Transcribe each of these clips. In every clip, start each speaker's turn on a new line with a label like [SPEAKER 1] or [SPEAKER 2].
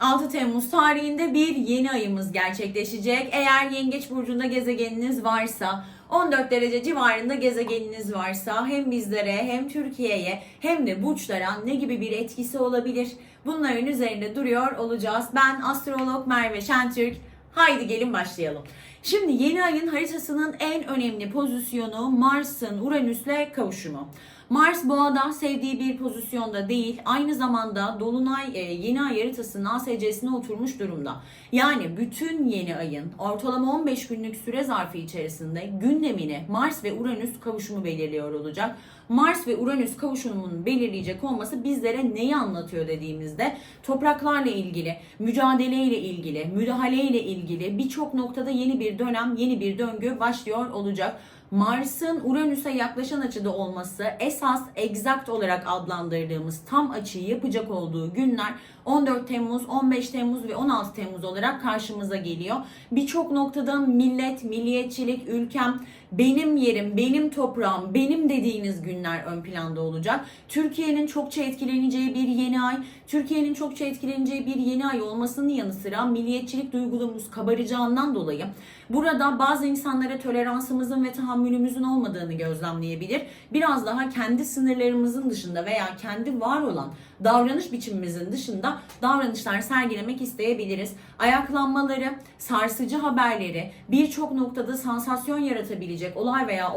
[SPEAKER 1] 6 Temmuz tarihinde bir yeni ayımız gerçekleşecek. Eğer Yengeç burcunda gezegeniniz varsa 14 derece civarında gezegeniniz varsa hem bizlere hem Türkiye'ye hem de burçlara ne gibi bir etkisi olabilir? Bunların üzerinde duruyor olacağız. Ben astrolog Merve Şentürk. Haydi gelin başlayalım. Şimdi yeni ayın haritasının en önemli pozisyonu Mars'ın Uranüs'le kavuşumu. Mars boğada sevdiği bir pozisyonda değil, aynı zamanda Dolunay e, yeni ay haritasının ASC'sine oturmuş durumda. Yani bütün yeni ayın ortalama 15 günlük süre zarfı içerisinde gündemini Mars ve Uranüs kavuşumu belirliyor olacak. Mars ve Uranüs kavuşumunun belirleyecek olması bizlere neyi anlatıyor dediğimizde topraklarla ilgili, mücadeleyle ilgili, müdahaleyle ilgili birçok noktada yeni bir dönem, yeni bir döngü başlıyor olacak. Mars'ın Uranüs'e yaklaşan açıda olması esas exact olarak adlandırdığımız tam açıyı yapacak olduğu günler 14 Temmuz, 15 Temmuz ve 16 Temmuz olarak karşımıza geliyor. Birçok noktada millet, milliyetçilik, ülkem, benim yerim, benim toprağım, benim dediğiniz günler ön planda olacak. Türkiye'nin çokça etkileneceği bir yeni ay, Türkiye'nin çokça etkileneceği bir yeni ay olmasının yanı sıra milliyetçilik duygumuz kabaracağından dolayı burada bazı insanlara toleransımızın ve tahammülümüzün olmadığını gözlemleyebilir. Biraz daha kendi sınırlarımızın dışında veya kendi var olan davranış biçimimizin dışında davranışlar sergilemek isteyebiliriz. Ayaklanmaları, sarsıcı haberleri, birçok noktada sansasyon yaratabilecek olay veya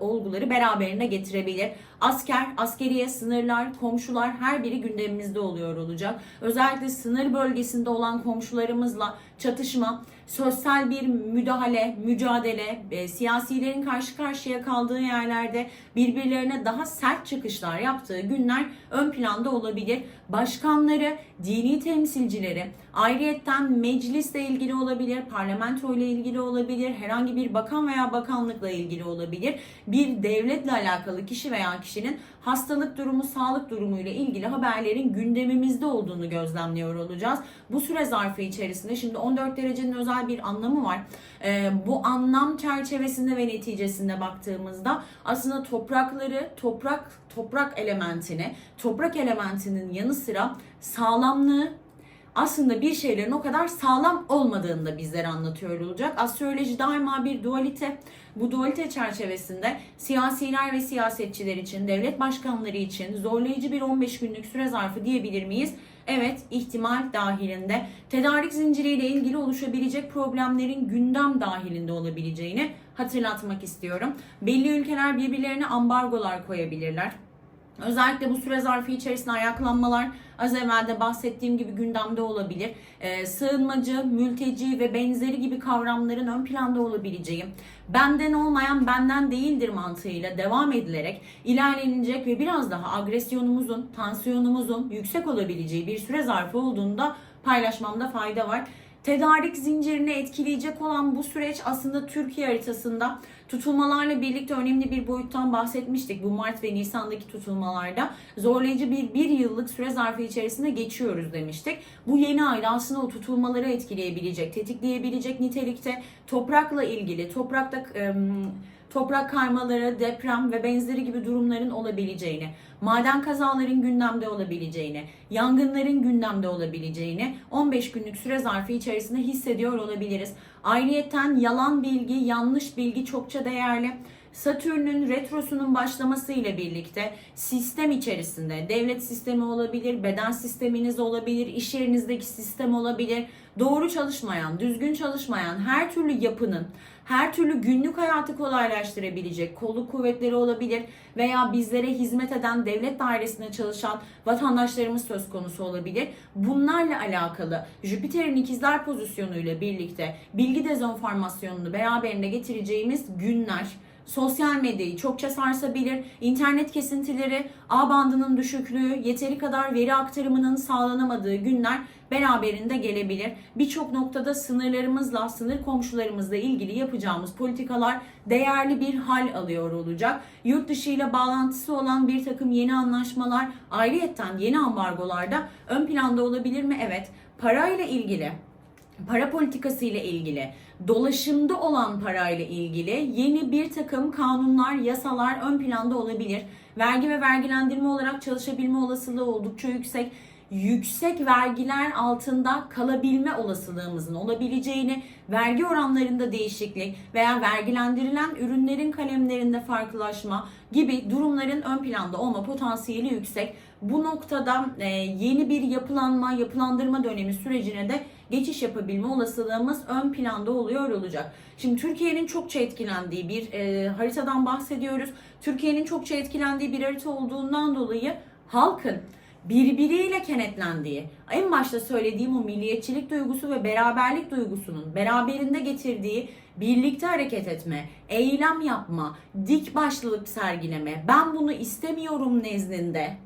[SPEAKER 1] olguları beraberinde getirebilir. Asker, askeriye, sınırlar, komşular her biri gündemimizde oluyor olacak. Özellikle sınır bölgesinde olan komşularımızla çatışma, sosyal bir müdahale, mücadele, e, siyasilerin karşı karşıya kaldığı yerlerde birbirlerine daha sert çıkışlar yaptığı günler ön planda olabilir. Başkanları, dini temsilcileri, ayrıyetten meclisle ilgili olabilir, parlamento ile ilgili olabilir, herhangi bir bakan veya bakanlıkla ilgili olabilir. Bir devletle alakalı kişi veya kişinin hastalık durumu, sağlık durumu ile ilgili haberlerin gündemimizde olduğunu gözlemliyor olacağız. Bu süre zarfı içerisinde şimdi 14 derecenin özel bir anlamı var. Ee, bu anlam çerçevesinde ve neticesinde baktığımızda aslında toprakları, toprak toprak elementini, toprak elementinin yanı sıra sağlamlığı aslında bir şeylerin o kadar sağlam olmadığını da bizlere anlatıyor olacak. Astroloji daima bir dualite. Bu dualite çerçevesinde siyasiler ve siyasetçiler için, devlet başkanları için zorlayıcı bir 15 günlük süre zarfı diyebilir miyiz? Evet, ihtimal dahilinde tedarik zinciriyle ilgili oluşabilecek problemlerin gündem dahilinde olabileceğini hatırlatmak istiyorum. Belli ülkeler birbirlerine ambargolar koyabilirler. Özellikle bu süre zarfı içerisinde ayaklanmalar az evvel de bahsettiğim gibi gündemde olabilir. Ee, sığınmacı, mülteci ve benzeri gibi kavramların ön planda olabileceği, benden olmayan benden değildir mantığıyla devam edilerek ilerlenecek ve biraz daha agresyonumuzun, tansiyonumuzun yüksek olabileceği bir süre zarfı olduğunda paylaşmamda fayda var. Tedarik zincirini etkileyecek olan bu süreç aslında Türkiye haritasında tutulmalarla birlikte önemli bir boyuttan bahsetmiştik. Bu Mart ve Nisan'daki tutulmalarda zorlayıcı bir bir yıllık süre zarfı içerisinde geçiyoruz demiştik. Bu yeni ayda aslında o tutulmaları etkileyebilecek, tetikleyebilecek nitelikte toprakla ilgili, toprakta... Iı, toprak kaymaları, deprem ve benzeri gibi durumların olabileceğini, maden kazaların gündemde olabileceğini, yangınların gündemde olabileceğini 15 günlük süre zarfı içerisinde hissediyor olabiliriz. Ayrıyeten yalan bilgi, yanlış bilgi çokça değerli. Satürn'ün retrosunun başlaması ile birlikte sistem içerisinde devlet sistemi olabilir, beden sisteminiz olabilir, iş yerinizdeki sistem olabilir. Doğru çalışmayan, düzgün çalışmayan her türlü yapının, her türlü günlük hayatı kolaylaştırabilecek kolluk kuvvetleri olabilir veya bizlere hizmet eden devlet dairesinde çalışan vatandaşlarımız söz konusu olabilir. Bunlarla alakalı Jüpiter'in ikizler pozisyonuyla birlikte bilgi dezenformasyonunu beraberinde getireceğimiz günler sosyal medyayı çokça sarsabilir, internet kesintileri, ağ bandının düşüklüğü, yeteri kadar veri aktarımının sağlanamadığı günler beraberinde gelebilir. Birçok noktada sınırlarımızla, sınır komşularımızla ilgili yapacağımız politikalar değerli bir hal alıyor olacak. Yurt dışı ile bağlantısı olan bir takım yeni anlaşmalar, ayrıyetten yeni ambargolarda ön planda olabilir mi? Evet. Parayla ilgili para politikası ile ilgili, dolaşımda olan parayla ilgili yeni bir takım kanunlar, yasalar ön planda olabilir. Vergi ve vergilendirme olarak çalışabilme olasılığı oldukça yüksek. yüksek vergiler altında kalabilme olasılığımızın olabileceğini, vergi oranlarında değişiklik veya vergilendirilen ürünlerin kalemlerinde farklılaşma gibi durumların ön planda olma potansiyeli yüksek. Bu noktada e, yeni bir yapılanma, yapılandırma dönemi sürecine de geçiş yapabilme olasılığımız ön planda oluyor olacak. Şimdi Türkiye'nin çokça etkilendiği bir e, haritadan bahsediyoruz. Türkiye'nin çokça etkilendiği bir harita olduğundan dolayı halkın birbiriyle kenetlendiği, en başta söylediğim o milliyetçilik duygusu ve beraberlik duygusunun beraberinde getirdiği birlikte hareket etme, eylem yapma, dik başlılık sergileme, ben bunu istemiyorum nezdinde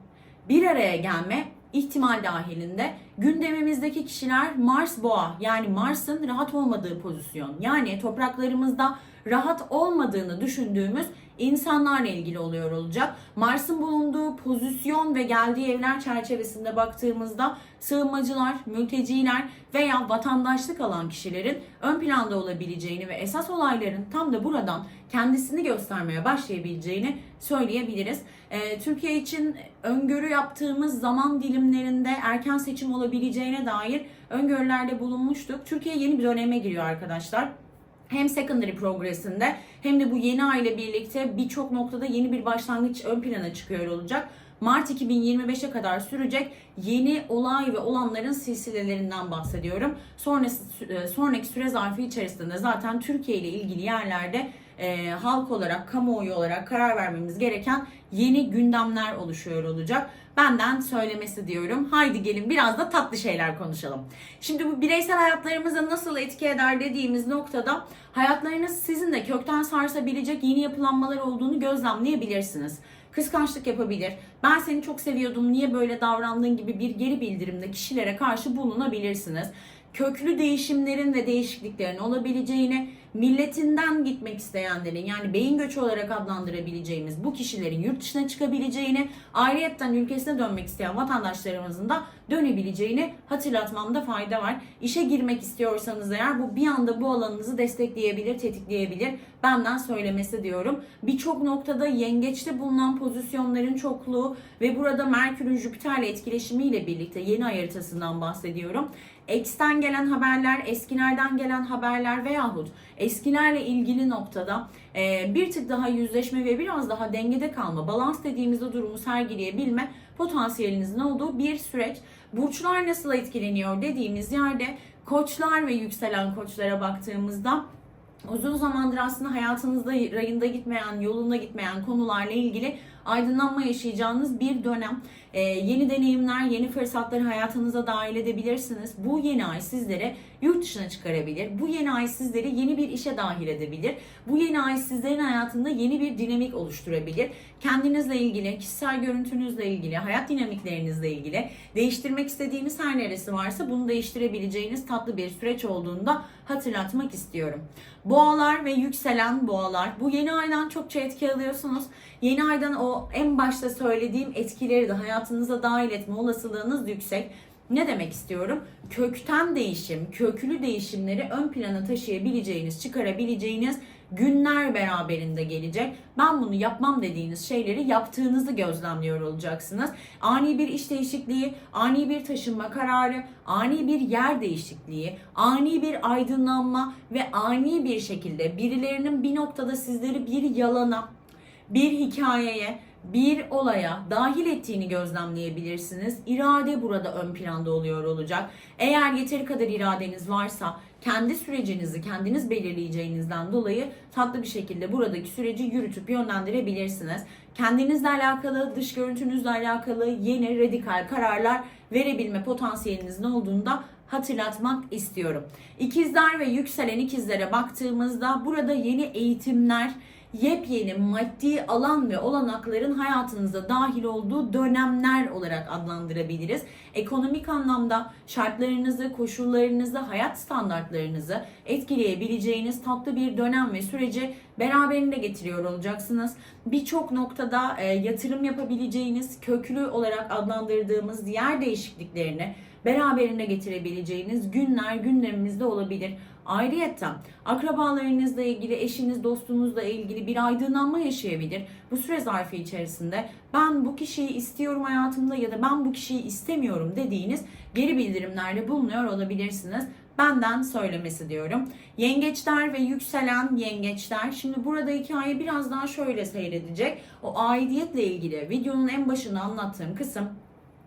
[SPEAKER 1] bir araya gelme ihtimal dahilinde gündemimizdeki kişiler Mars Boğa yani Mars'ın rahat olmadığı pozisyon yani topraklarımızda rahat olmadığını düşündüğümüz insanlarla ilgili oluyor olacak. Mars'ın bulunduğu pozisyon ve geldiği evler çerçevesinde baktığımızda sığınmacılar, mülteciler veya vatandaşlık alan kişilerin ön planda olabileceğini ve esas olayların tam da buradan kendisini göstermeye başlayabileceğini söyleyebiliriz. Ee, Türkiye için öngörü yaptığımız zaman dilimlerinde erken seçim olabileceğine dair öngörülerde bulunmuştuk. Türkiye yeni bir döneme giriyor arkadaşlar hem secondary progresinde hem de bu yeni ay ile birlikte birçok noktada yeni bir başlangıç ön plana çıkıyor olacak. Mart 2025'e kadar sürecek yeni olay ve olanların silsilelerinden bahsediyorum. Sonrası, sonraki süre zarfı içerisinde zaten Türkiye ile ilgili yerlerde e, halk olarak, kamuoyu olarak karar vermemiz gereken yeni gündemler oluşuyor olacak. Benden söylemesi diyorum. Haydi gelin biraz da tatlı şeyler konuşalım. Şimdi bu bireysel hayatlarımıza nasıl etki eder dediğimiz noktada hayatlarınız sizin de kökten sarsabilecek yeni yapılanmalar olduğunu gözlemleyebilirsiniz kıskançlık yapabilir. Ben seni çok seviyordum niye böyle davrandığın gibi bir geri bildirimde kişilere karşı bulunabilirsiniz. Köklü değişimlerin ve değişikliklerin olabileceğini, milletinden gitmek isteyenlerin yani beyin göçü olarak adlandırabileceğimiz bu kişilerin yurt dışına çıkabileceğini, ayrıyetten ülkesine dönmek isteyen vatandaşlarımızın da dönebileceğini hatırlatmamda fayda var. İşe girmek istiyorsanız eğer bu bir anda bu alanınızı destekleyebilir, tetikleyebilir. Benden söylemesi diyorum. Birçok noktada yengeçte bulunan pozisyonların çokluğu ve burada Merkür'ün Jüpiter'le etkileşimiyle birlikte yeni haritasından bahsediyorum. X'ten gelen haberler, eskilerden gelen haberler veyahut eskilerle ilgili noktada e, bir tık daha yüzleşme ve biraz daha dengede kalma, balans dediğimizde durumu sergileyebilme potansiyelinizin olduğu bir süreç. Burçlar nasıl etkileniyor dediğimiz yerde koçlar ve yükselen koçlara baktığımızda uzun zamandır aslında hayatınızda rayında gitmeyen, yolunda gitmeyen konularla ilgili aydınlanma yaşayacağınız bir dönem. Ee, yeni deneyimler, yeni fırsatları hayatınıza dahil edebilirsiniz. Bu yeni ay sizlere yurt dışına çıkarabilir. Bu yeni ay sizleri yeni bir işe dahil edebilir. Bu yeni ay sizlerin hayatında yeni bir dinamik oluşturabilir. Kendinizle ilgili, kişisel görüntünüzle ilgili, hayat dinamiklerinizle ilgili değiştirmek istediğiniz her neresi varsa bunu değiştirebileceğiniz tatlı bir süreç olduğunda hatırlatmak istiyorum. Boğalar ve yükselen boğalar bu yeni aydan çokça etki alıyorsunuz. Yeni aydan en başta söylediğim etkileri de hayatınıza dahil etme olasılığınız yüksek. Ne demek istiyorum? Kökten değişim, köklü değişimleri ön plana taşıyabileceğiniz, çıkarabileceğiniz günler beraberinde gelecek. Ben bunu yapmam dediğiniz şeyleri yaptığınızı gözlemliyor olacaksınız. Ani bir iş değişikliği, ani bir taşınma kararı, ani bir yer değişikliği, ani bir aydınlanma ve ani bir şekilde birilerinin bir noktada sizleri bir yalana, bir hikayeye, bir olaya dahil ettiğini gözlemleyebilirsiniz. İrade burada ön planda oluyor olacak. Eğer yeteri kadar iradeniz varsa kendi sürecinizi kendiniz belirleyeceğinizden dolayı tatlı bir şekilde buradaki süreci yürütüp yönlendirebilirsiniz. Kendinizle alakalı, dış görüntünüzle alakalı yeni radikal kararlar verebilme potansiyelinizin olduğunda hatırlatmak istiyorum. İkizler ve yükselen ikizlere baktığımızda burada yeni eğitimler, yepyeni maddi alan ve olanakların hayatınıza dahil olduğu dönemler olarak adlandırabiliriz. Ekonomik anlamda şartlarınızı, koşullarınızı, hayat standartlarınızı etkileyebileceğiniz tatlı bir dönem ve süreci beraberinde getiriyor olacaksınız. Birçok noktada e, yatırım yapabileceğiniz, köklü olarak adlandırdığımız yer değişikliklerini beraberinde getirebileceğiniz günler gündemimizde olabilir. Ayrıyeten akrabalarınızla ilgili, eşiniz, dostunuzla ilgili bir aydınlanma yaşayabilir. Bu süre zarfı içerisinde ben bu kişiyi istiyorum hayatımda ya da ben bu kişiyi istemiyorum dediğiniz geri bildirimlerde bulunuyor olabilirsiniz. Benden söylemesi diyorum. Yengeçler ve yükselen yengeçler. Şimdi burada hikaye biraz daha şöyle seyredecek. O aidiyetle ilgili videonun en başında anlattığım kısım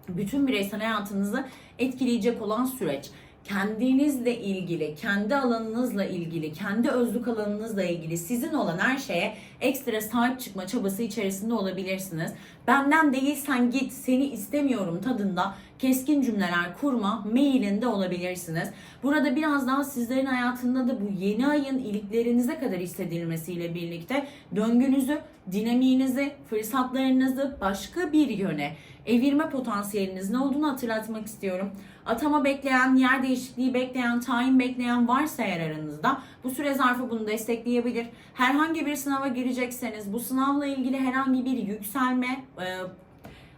[SPEAKER 1] bütün bireysel hayatınızı etkileyecek olan süreç kendinizle ilgili, kendi alanınızla ilgili, kendi özlük alanınızla ilgili sizin olan her şeye ekstra sahip çıkma çabası içerisinde olabilirsiniz. Benden değilsen git, seni istemiyorum tadında keskin cümleler kurma meyilinde olabilirsiniz. Burada biraz daha sizlerin hayatında da bu yeni ayın iliklerinize kadar hissedilmesiyle birlikte döngünüzü, dinamiğinizi, fırsatlarınızı başka bir yöne evirme potansiyeliniz ne olduğunu hatırlatmak istiyorum. Atama bekleyen, yer değişikliği bekleyen, tayin bekleyen varsa eğer aranızda bu süre zarfı bunu destekleyebilir. Herhangi bir sınava girecekseniz bu sınavla ilgili herhangi bir yükselme, e,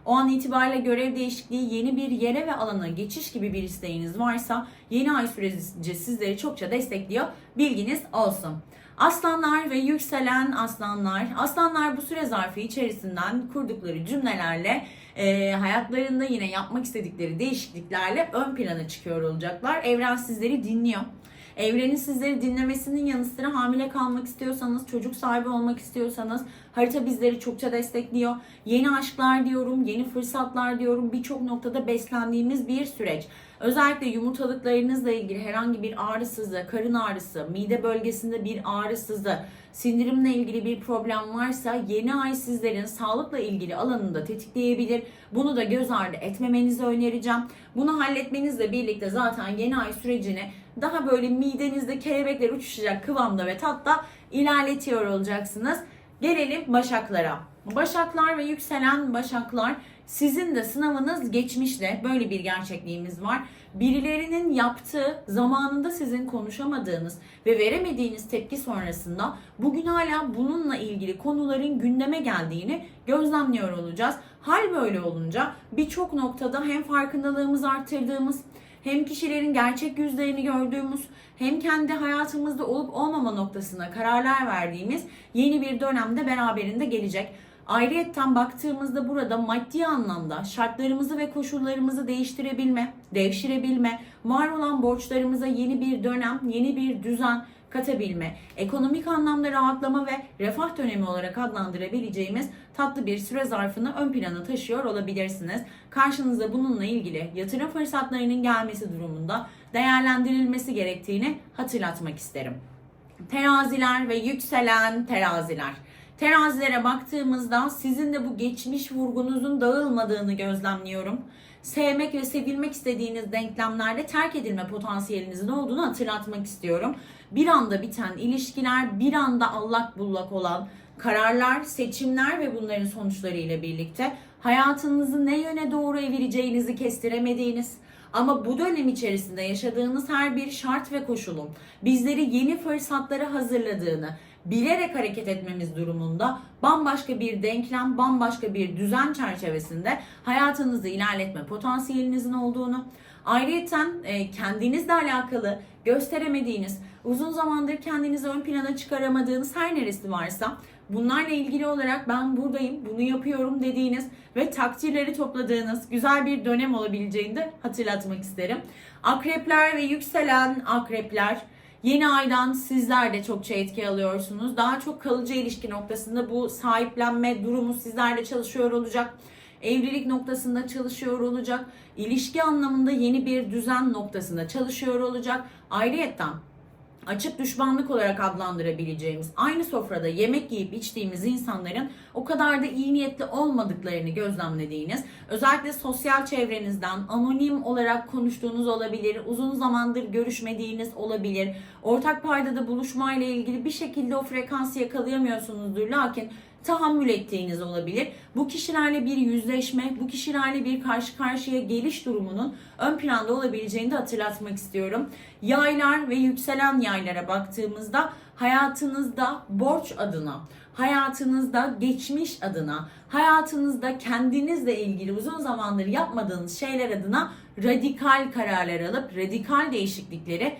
[SPEAKER 1] o an itibariyle görev değişikliği, yeni bir yere ve alana geçiş gibi bir isteğiniz varsa yeni ay süreci sizleri çokça destekliyor. Bilginiz olsun. Aslanlar ve yükselen aslanlar. Aslanlar bu süre zarfı içerisinden kurdukları cümlelerle e, hayatlarında yine yapmak istedikleri değişikliklerle ön plana çıkıyor olacaklar. Evren sizleri dinliyor. Evrenin sizleri dinlemesinin yanı sıra hamile kalmak istiyorsanız, çocuk sahibi olmak istiyorsanız harita bizleri çokça destekliyor. Yeni aşklar diyorum, yeni fırsatlar diyorum. Birçok noktada beslendiğimiz bir süreç. Özellikle yumurtalıklarınızla ilgili herhangi bir ağrısızlığı, karın ağrısı, mide bölgesinde bir ağrısızlığı, sindirimle ilgili bir problem varsa yeni ay sizlerin sağlıkla ilgili alanında tetikleyebilir. Bunu da göz ardı etmemenizi önereceğim. Bunu halletmenizle birlikte zaten yeni ay sürecini daha böyle midenizde kelebekler uçuşacak kıvamda ve tatta ilerletiyor olacaksınız. Gelelim başaklara. Başaklar ve yükselen başaklar sizin de sınavınız geçmişte böyle bir gerçekliğimiz var. Birilerinin yaptığı zamanında sizin konuşamadığınız ve veremediğiniz tepki sonrasında bugün hala bununla ilgili konuların gündeme geldiğini gözlemliyor olacağız. Hal böyle olunca birçok noktada hem farkındalığımızı arttırdığımız hem kişilerin gerçek yüzlerini gördüğümüz hem kendi hayatımızda olup olmama noktasına kararlar verdiğimiz yeni bir dönemde beraberinde gelecek. Ayrıyetten baktığımızda burada maddi anlamda şartlarımızı ve koşullarımızı değiştirebilme, devşirebilme, var olan borçlarımıza yeni bir dönem, yeni bir düzen katabilme, ekonomik anlamda rahatlama ve refah dönemi olarak adlandırabileceğimiz tatlı bir süre zarfını ön plana taşıyor olabilirsiniz. Karşınıza bununla ilgili yatırım fırsatlarının gelmesi durumunda değerlendirilmesi gerektiğini hatırlatmak isterim. Teraziler ve yükselen teraziler. Terazilere baktığımızda sizin de bu geçmiş vurgunuzun dağılmadığını gözlemliyorum. Sevmek ve sevilmek istediğiniz denklemlerde terk edilme potansiyelinizin olduğunu hatırlatmak istiyorum. Bir anda biten ilişkiler, bir anda allak bullak olan kararlar, seçimler ve bunların sonuçları ile birlikte hayatınızı ne yöne doğru evireceğinizi kestiremediğiniz, ama bu dönem içerisinde yaşadığınız her bir şart ve koşulun bizleri yeni fırsatlara hazırladığını, bilerek hareket etmemiz durumunda bambaşka bir denklem, bambaşka bir düzen çerçevesinde hayatınızı ilerletme potansiyelinizin olduğunu, ayrıyeten kendinizle alakalı gösteremediğiniz, uzun zamandır kendinizi ön plana çıkaramadığınız her neresi varsa bunlarla ilgili olarak ben buradayım, bunu yapıyorum dediğiniz ve takdirleri topladığınız güzel bir dönem olabileceğini de hatırlatmak isterim. Akrepler ve yükselen akrepler Yeni aydan sizler de çokça etki alıyorsunuz. Daha çok kalıcı ilişki noktasında bu sahiplenme durumu sizlerle çalışıyor olacak. Evlilik noktasında çalışıyor olacak. İlişki anlamında yeni bir düzen noktasında çalışıyor olacak. Ayrıyetten açık düşmanlık olarak adlandırabileceğimiz, aynı sofrada yemek yiyip içtiğimiz insanların o kadar da iyi niyetli olmadıklarını gözlemlediğiniz, özellikle sosyal çevrenizden anonim olarak konuştuğunuz olabilir, uzun zamandır görüşmediğiniz olabilir, ortak paydada buluşmayla ilgili bir şekilde o frekansı yakalayamıyorsunuzdur. Lakin tahammül ettiğiniz olabilir. Bu kişilerle bir yüzleşme, bu kişilerle bir karşı karşıya geliş durumunun ön planda olabileceğini de hatırlatmak istiyorum. Yaylar ve yükselen yaylara baktığımızda hayatınızda borç adına, hayatınızda geçmiş adına, hayatınızda kendinizle ilgili uzun zamandır yapmadığınız şeyler adına radikal kararlar alıp radikal değişiklikleri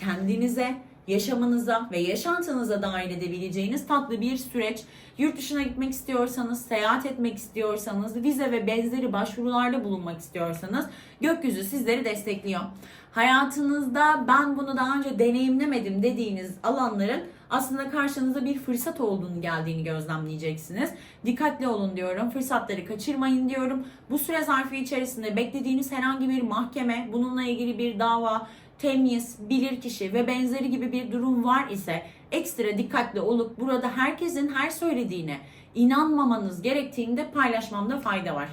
[SPEAKER 1] kendinize, yaşamınıza ve yaşantınıza dahil edebileceğiniz tatlı bir süreç. Yurt dışına gitmek istiyorsanız, seyahat etmek istiyorsanız, vize ve benzeri başvurularda bulunmak istiyorsanız gökyüzü sizleri destekliyor. Hayatınızda ben bunu daha önce deneyimlemedim dediğiniz alanların aslında karşınıza bir fırsat olduğunu geldiğini gözlemleyeceksiniz. Dikkatli olun diyorum. Fırsatları kaçırmayın diyorum. Bu süre zarfı içerisinde beklediğiniz herhangi bir mahkeme, bununla ilgili bir dava, temyiz, bilirkişi ve benzeri gibi bir durum var ise ekstra dikkatli olup burada herkesin her söylediğine inanmamanız gerektiğini de paylaşmamda fayda var.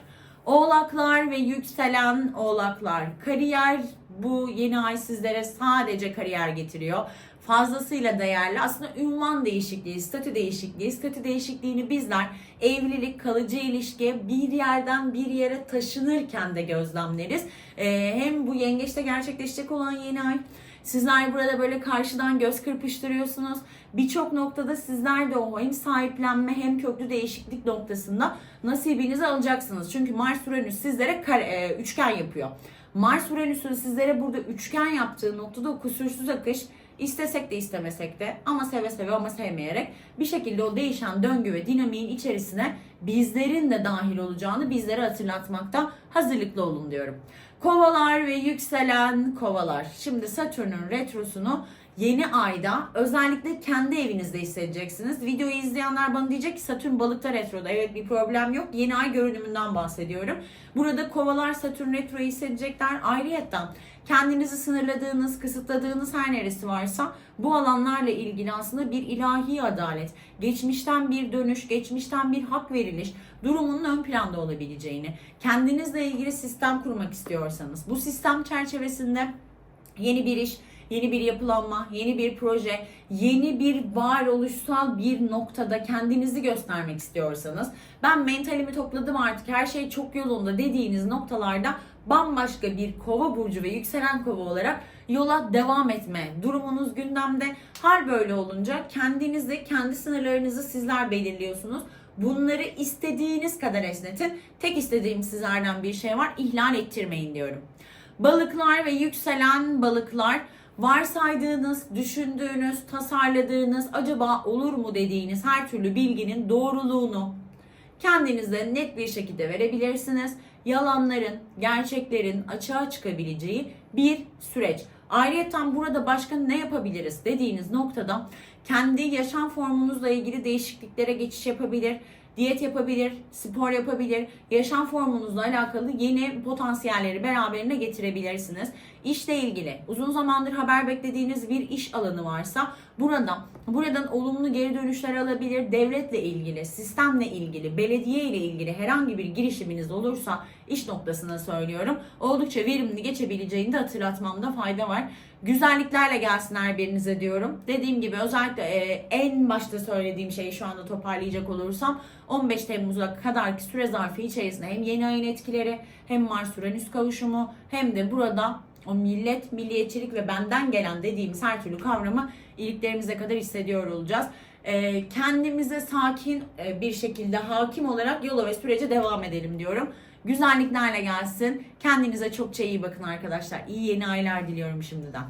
[SPEAKER 1] Oğlaklar ve yükselen oğlaklar. Kariyer bu yeni ay sizlere sadece kariyer getiriyor. Fazlasıyla değerli. Aslında ünvan değişikliği, statü değişikliği. Statü değişikliğini bizler evlilik, kalıcı ilişki bir yerden bir yere taşınırken de gözlemleriz. Ee, hem bu yengeçte gerçekleşecek olan yeni ay Sizler burada böyle karşıdan göz kırpıştırıyorsunuz. Birçok noktada sizler de o hem sahiplenme hem köklü değişiklik noktasında nasibinizi alacaksınız. Çünkü Mars Uranüs sizlere kare, e, üçgen yapıyor. Mars Uranüs'ün sizlere burada üçgen yaptığı noktada kusursuz akış istesek de istemesek de ama seve seve ama sevmeyerek bir şekilde o değişen döngü ve dinamiğin içerisine bizlerin de dahil olacağını bizlere hatırlatmakta hazırlıklı olun diyorum. Kovalar ve yükselen kovalar. Şimdi Satürn'ün retrosunu yeni ayda özellikle kendi evinizde hissedeceksiniz. Videoyu izleyenler bana diyecek ki Satürn balıkta retroda. Evet bir problem yok. Yeni ay görünümünden bahsediyorum. Burada kovalar Satürn retroyu hissedecekler. Ayrıyetten kendinizi sınırladığınız, kısıtladığınız her neresi varsa bu alanlarla ilgili aslında bir ilahi adalet, geçmişten bir dönüş, geçmişten bir hak veriliş durumunun ön planda olabileceğini, kendinizle ilgili sistem kurmak istiyorsanız, bu sistem çerçevesinde yeni bir iş, yeni bir yapılanma, yeni bir proje, yeni bir varoluşsal bir noktada kendinizi göstermek istiyorsanız, ben mentalimi topladım artık her şey çok yolunda dediğiniz noktalarda bambaşka bir kova burcu ve yükselen kova olarak yola devam etme durumunuz gündemde. Hal böyle olunca kendinizi, kendi sınırlarınızı sizler belirliyorsunuz. Bunları istediğiniz kadar esnetin. Tek istediğim sizlerden bir şey var. ihlal ettirmeyin diyorum. Balıklar ve yükselen balıklar varsaydığınız, düşündüğünüz, tasarladığınız, acaba olur mu dediğiniz her türlü bilginin doğruluğunu kendinize net bir şekilde verebilirsiniz. Yalanların, gerçeklerin açığa çıkabileceği bir süreç. Ayrıca burada başka ne yapabiliriz dediğiniz noktada kendi yaşam formunuzla ilgili değişikliklere geçiş yapabilir, diyet yapabilir, spor yapabilir, yaşam formunuzla alakalı yeni potansiyelleri beraberine getirebilirsiniz. İşle ilgili uzun zamandır haber beklediğiniz bir iş alanı varsa burada buradan olumlu geri dönüşler alabilir. Devletle ilgili, sistemle ilgili, belediye ile ilgili herhangi bir girişiminiz olursa iş noktasına söylüyorum. Oldukça verimli geçebileceğini de hatırlatmamda fayda var. Güzelliklerle gelsin her birinize diyorum. Dediğim gibi özellikle e, en başta söylediğim şeyi şu anda toparlayacak olursam 15 Temmuz'a kadarki süre zarfı içerisinde hem yeni ayın etkileri hem Mars Uranüs kavuşumu hem de burada o millet, milliyetçilik ve benden gelen dediğimiz her türlü kavramı iliklerimize kadar hissediyor olacağız. Ee, kendimize sakin e, bir şekilde hakim olarak yola ve sürece devam edelim diyorum. Güzelliklerle gelsin. Kendinize çokça iyi bakın arkadaşlar. İyi yeni aylar diliyorum şimdiden.